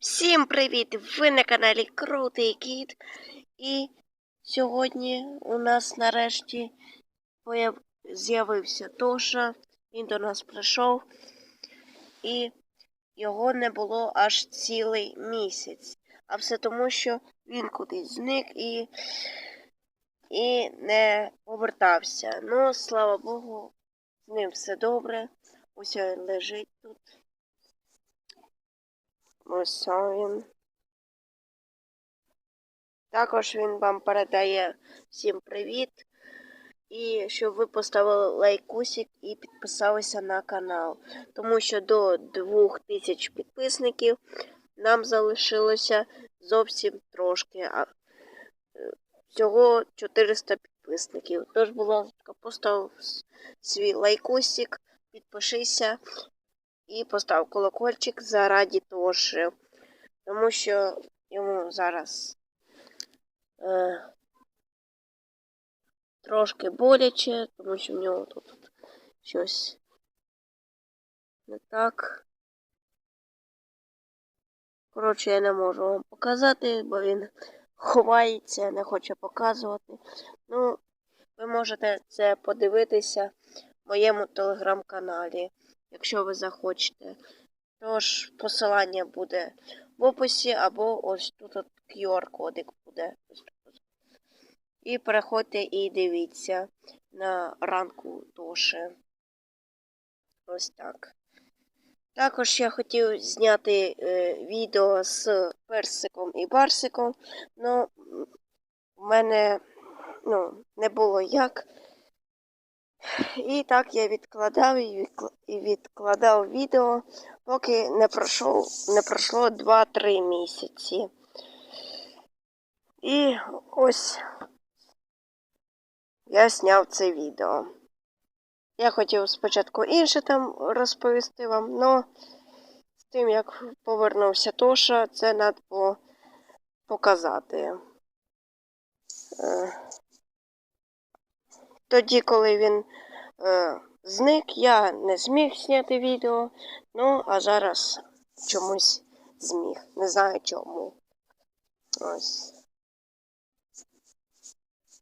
Всім привіт! Ви на каналі Крутий Кіт. І сьогодні у нас нарешті появ- з'явився Тоша. Він до нас прийшов. І його не було аж цілий місяць. А все тому, що він кудись зник і, і не повертався. Ну, слава Богу, з ним все добре. Ось він лежить тут. Ось. Також він вам передає всім привіт. І щоб ви поставили лайкусик і підписалися на канал. Тому що до 2000 підписників нам залишилося зовсім трошки. А е, всього 400 підписників. Тож, будь ласка, постав свій лайкусик, підпишися і постав колокольчик заради Тоші. Тому що йому зараз е, трошки боляче, тому що в нього тут щось не так. Коротше, я не можу вам показати, бо він ховається, не хоче показувати. Ну, ви можете це подивитися в моєму телеграм-каналі, якщо ви захочете. Тож посилання буде в описі або ось тут от QR-кодик буде. І переходьте і дивіться на ранку Тоши. Ось так. Також я хотів зняти е, відео з персиком і барсиком, але в мене ну, не було як. І так я відкладав і відкладав відео, поки не пройшло, не пройшло 2-3 місяці. І ось я зняв це відео. Я хотів спочатку інше там розповісти вам, але з тим, як повернувся Тоша, це треба було показати. Е, Тоді, коли він е, зник, я не зміг зняти відео, ну, а зараз чомусь зміг. Не знаю чому. Ось.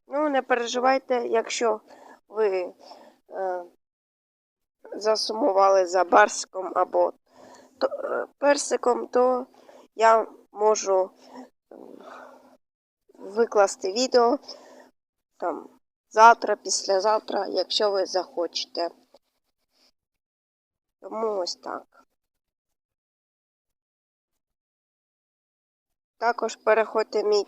Ну, не переживайте, якщо ви е, засумували за барсиком або то, е, персиком, то я можу е, викласти відео там завтра, післязавтра, якщо ви захочете. Тому ось так. Також переходьте в мій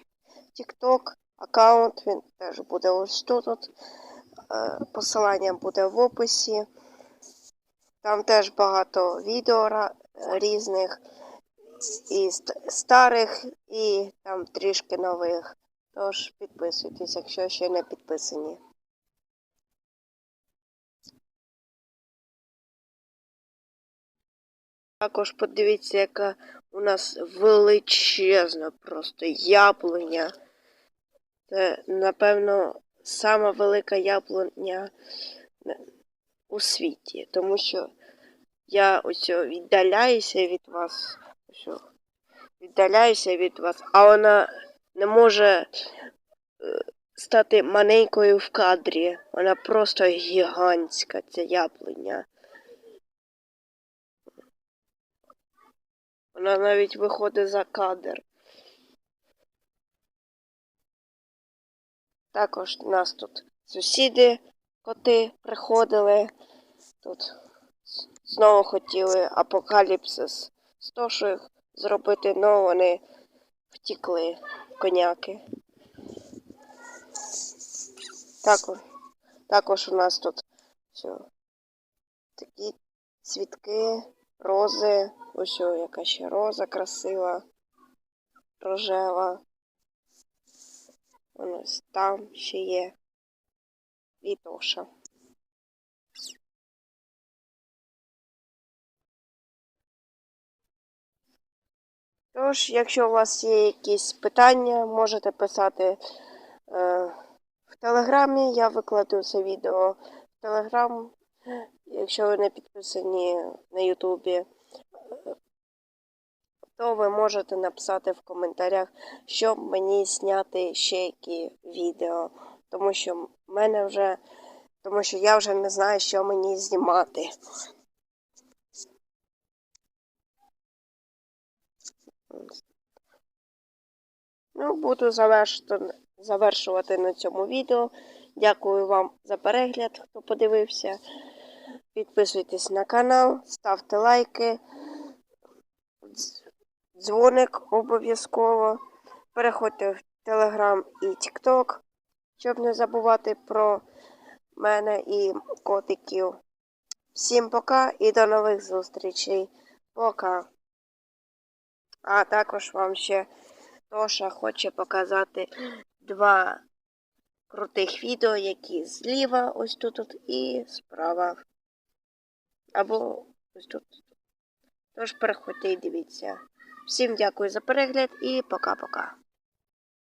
TikTok аккаунт, він теж буде ось тут. Е, Посилання буде в описі. Там теж багато відео різних, і старих, і там трішки нових. Тож підписуйтесь, якщо ще не підписані. Також подивіться, яка у нас величезна просто яблуня. Це, напевно, сама велика яблуня у світі, тому що я ось віддаляюся від вас. Віддаляюся від вас, а вона не може е, стати маленькою в кадрі. Вона просто гігантська, ця яблуня. Вона навіть виходить за кадр. Також у нас тут сусіди, коти приходили. Тут знову хотіли апокаліпсис з Тошою зробити, але вони втікли коняки. Також, також у нас тут все, такі цвітки, рози. Ось яка ще роза красива, рожева. Ось там ще є і Тож, якщо у вас є якісь питання, можете писати е, в Телеграмі. Я викладу це відео в Телеграм. Якщо ви не підписані на Ютубі, то ви можете написати в коментарях, щоб мені зняти ще які відео. Тому що мене вже. Тому що я вже не знаю, що мені знімати. Ну, буду завершувати, на цьому відео. Дякую вам за перегляд, хто подивився. Підписуйтесь на канал, ставте лайки, дзвоник обов'язково. Переходьте в Телеграм і Тікток, щоб не забувати про мене і котиків. Всім пока і до нових зустрічей. Пока. А також вам ще Тоша хоче показати два крутих відео, які зліва ось тут от, і справа. Або ось тут. Тож переходьте і дивіться. Всім дякую за перегляд і пока-пока.